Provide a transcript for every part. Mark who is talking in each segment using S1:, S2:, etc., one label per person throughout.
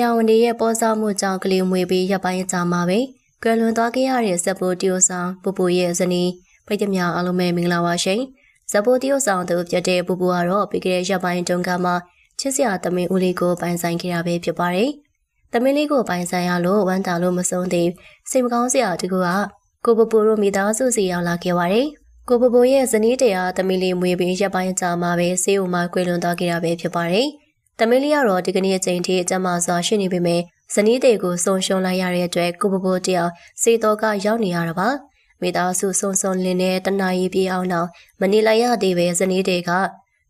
S1: ရာဝန်တွေရဲ့ပေါ်စားမှုကြောင့်ကလေးမွေပြီးရပ်ပိုင်းကြာမှာပဲကွယ်လွန်သွားခဲ့ရတဲ့ဇက်ပိုတီယိုဆောင်ပူပူရဲ့ဇနီးပိတ်သမျှအားလုံးပဲမင်္ဂလာပါရှင်ဇက်ပိုတီယိုဆောင်သူဖြစ်တဲ့ပူပူကတော့ပြီးခဲ့တဲ့ရပ်ပိုင်းတုန်းကမှချစ်စရာသမင်ဦးလေးကိုပိုင်ဆိုင်ခဲ့ရပဲဖြစ်ပါတယ်သမင်လေးကိုပိုင်ဆိုင်ရလို့ဝမ်းတာလို့မဆုံးသေးစိတ်မကောင်းစရာတကူကကိုပူပူတို့မိသားစုစီရောက်လာခဲ့ပါတယ်ကိုပူပူရဲ့ဇနီးတရားသမီးလေးမွေးပြီးရပ်ပိုင်းကြာမှာပဲဆေးဥမှာကွယ်လွန်သွားခဲ့ရပဲဖြစ်ပါတယ်။ သမီးလေးကတော့ဒီကနေ့အချိန်ထိအကျမစွာရှိနေပေမဲ့ဇနီးတွေကိုဆုံရှုံလိုက်ရတဲ့အတွက်ကိုပူပူတယောက်စေတော်ကရောက်နေရတာပါ။မိသားစုဆုံဆုံလင်းနဲ့တနာရီပြေအောင်တော့မနေလိုက်ရသေးပဲဇနီးတွေက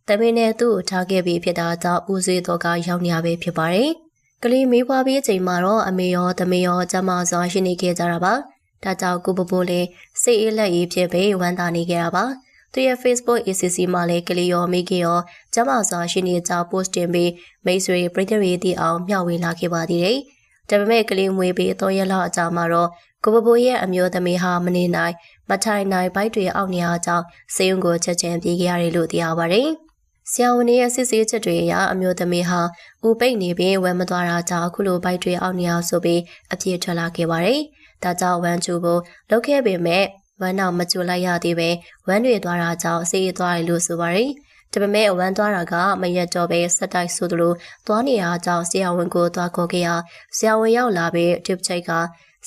S1: သမီးနဲ့သူ့ကိုထားခဲ့ပြီးဖြစ်တာကြောင့်ဦးစေတော်ကရောက်နေရပဲဖြစ်ပါတယ်။ကလေးမေးဖွားပြီးအချိန်မှာတော့အမေရောသမီးရောကျမစွာရှိနေခဲ့ကြတာပါ။ဒါကြောင့်ကိုပပိုးလေးစိတ်အေးလက်ရေးဖြစ်ပြီးဝမ်းသာနေကြတာပါ။ သူရဲ့ Facebook ACC မှာလည်းကလေးရောမိခင်ရောကျမစွာရှိနေကြ post တင်ပြီးမိတ်ဆွေပရိသတ်တွေတည်အောင်မျှဝေလာခဲ့ပါသေးတယ်။ဒါပေမဲ့ကလေးမွေးပြီးအတော်ရက်လောက်အကြာမှာတော့ကိုပပိုးရဲ့အမျိုးသမီးဟာမနေနိုင်မထိုင်နိုင်ဘိုက်တွေအောက်နေအားကြောင့်စေယုံကိုချက်ချင်းပြေးခဲ့ရတယ်လို့သိရပါတယ်။ဆရာဝန်ရဲ့စစ်ဆေးချက်တွေအရအမျိုးသမီးဟာဦးပိတ်နေပြီးဝမ်းမသွားတာကြောင့်အခုလိုဘိုက်တွေအောက်နေအောင်ဆိုပြီးအပြေထွက်လာခဲ့ပါတယ်။ဒါကြောင့်ဝမ်းချူကိုလုတ်ခဲ့ပေမဲ့ ဝမ်းနောက်မချူလိုက်ရသေးပဲဝမ်းတွေသွားတာကြောင့်ဆေးရသွားတယ်လို့ဆိုပါတယ်။ဒါပေမဲ့ဝမ်းသွားတာကမရက်တော့ပဲစက်တိုက်ဆိုသလိုသွားနေရကြောင့်ဆရာဝန်ကိုသွားခေါ်ခဲ့ရဆရာဝန်ရောက်လာပြီးတစ်ချိတ်က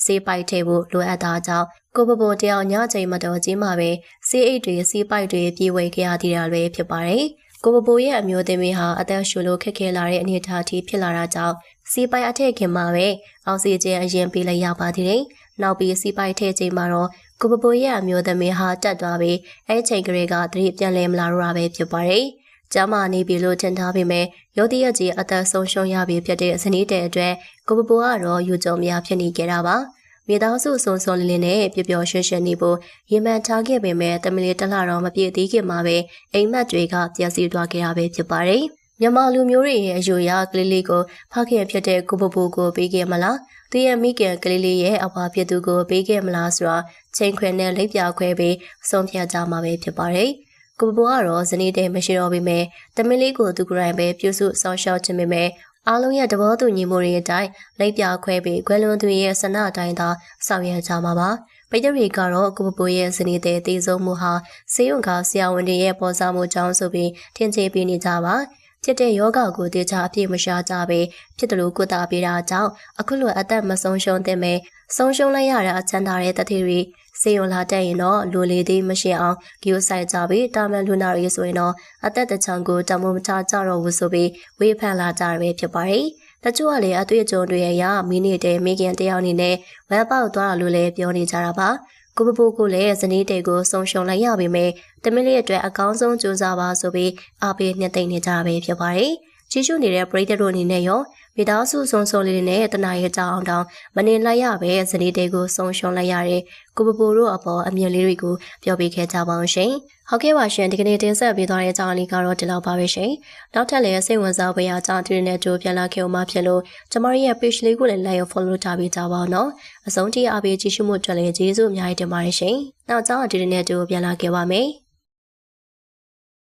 S1: ဆေးပိုက်ထည့်ဖို့လိုအပ်တာကြောင့်ကိုပပိုတယောက်ညချိန်မတော်ကြီးမှာပဲဆေးအိတ်တွေဆေးပိုက်တွေပြေဝေခဲ့ရသေးတာလည်းဖြစ်ပါတယ်။ကိုပပိုရဲ့အမျိုးသမီးဟာအသက်ရှူလို့ခက်ခဲလာတဲ့အနေအထားထိဖြစ်လာတာကြောင့်စီပိုက်အထက်ခင်မှာပဲအောက်ဆီဂျင်အရင်ပေးလိုက်ရပါသေးတယ်။နောက်ပြီးစီပိုက်ထည့်ချိန်မှာတော့ ကိုပပိုရဲ့အမျိုးသမီးဟာတက်သွားပြီးအဲချိန်ကလေးကသတိပြန်လဲမလာတော့တာပဲဖြစ်ပါတယ်။ကျမနေပြီလို့ထင်ထားပေမဲ့ရုတ်တရက်ကြီးအသက်ဆုံးရှုံးရပြီဖြစ်တဲ့ဇနီးတဲ့အတွက်ကိုပပိုကတော့ယူကြုံများဖြစ်နေကြတာပါ။မိသားစုစုံစုံလင်းလင်းနဲ့ပျော်ပျော်ရွှင်ရွှင်နေဖို့ရင်မှန်ထားခဲ့ပေမဲ့တမလီတလတော့မပြည့်သေးခင်မှာပဲအိမ်မက်တွေကပြည့်စည်သွားခဲ့တာပဲဖြစ်ပါတယ်။မြန်မာလူမျိုးတွေရဲ့အယူအရကလေးလေးကိုဖခင်ဖြစ်တဲ့ကိုပပိုကိုပေးခဲ့မလား သူရဲ့မိခင်ကလေးလေးရဲ့အဖွာဖြစ်သူကိုပေးခဲ့မလားဆိုတာချိန်ခွင်နဲ့လက်ပြခွဲပြီးဆုံးဖြတ်ကြမှာပဲဖြစ်ပါတယ်။ကိုပပိုကတော့ဇနီးတဲ့မရှိတော့ပေမဲ့တမလေးကိုသူကိုယ်တိုင်ပဲပြုစုဆောင်ရှောက်ခြင်းပေမဲ့အားလုံးရဲ့တဘောတူညီမှုတွေအတိုင်းလက်ပြခွဲပြီးခွဲလွန်သူရဲ့ဆန္ဒအတိုင်းသာဆောင်ရွက်ကြမှာပါ။ပိတရီကတော့ကိုပပိုရဲ့ဇနီးတဲ့တည်ဆုံးမှုဟာစေယုံကဆရာဝန်တွေရဲ့ပေါ်စားမှုကြောင့်ဆိုပြီးထင်ကြေးပေးနေကြပါ။ ဖြစ်တဲ့ယောဂကိုတေချာအပြည့်မရှာကြပဲဖြစ်တယ်လို့ကုသပေးတာကြောင့်အခုလိုအသက်မဆုံးရှုံးတဲ့မဲ့ဆုံးရှုံးလိုက်ရတဲ့အချမ်းသာတဲ့တတိရီစေယုံလာတဲ့ရင်တော့လူလေသေးမရှိအောင်ဂီယိုဆိုင်ကြပြီးတာမန်လူနာရီဆိုရင်တော့အသက်တချောင်းကိုတမုံမချကြတော့ဘူးဆိုပြီးဝေးဖန်လာကြရပဲဖြစ်ပါတယ်။တချို့ကလည်းအတွေ့အကြုံတွေအရမိနေတဲ့မိခင်တယောက်အနေနဲ့ဝမ်းပေါက်သွားတာလို့လည်းပြောနေကြတာပါ။ ကိုပပူကိုလည်းဇနီးတဲ့ကိုဆုံရှုံလိုက်ရပေမဲ့တမီးလေးအတွက်အကောင်းဆုံးကြိုးစားပါဆိုပြီးအားပေးနှစ်သိမ့်နေကြတာပဲဖြစ်ပါတယ်။ကြီးစုနေတဲ့ပရိသတ်တို့အနေနဲ့ရော မိသားစုဆုံဆုံလေးနဲ့တနာရဲ့ကြောင်းတောင်မနေလိုက်ရပဲဇနီးတဲ့ကိုဆုံရှုံလိုက်ရတဲ့ကိုပပူတို့အပေါ်အမြင်လေးတွေကိုပြောပြခဲ့ကြပါအောင်ရှင်။ဟုတ်ကဲ့ပါရှင်ဒီကနေ့တင်ဆက်ပေးသွားတဲ့အကြောင်းလေးကတော့ဒီလောက်ပါပဲရှင်။နောက်ထပ်လည်းစိတ်ဝင်စားဖွယ်အကြောင်းတွေနဲ့ကြိုပြန်လာခဲ့ဦးမှာဖြစ်လို့ကျမတို့ရဲ့ page လေးကိုလည်း like follow ထားပေးကြပါအောင်နော်။အဆုံးထိအားပေးကြည့်ရှုမှုအတွက်လည်းကျေးဇူးအများကြီးတင်ပါတယ်ရှင်။နောက်ကြောင်းအတူတူနဲ့ကြိုပြန်လာခဲ့ပါမယ်။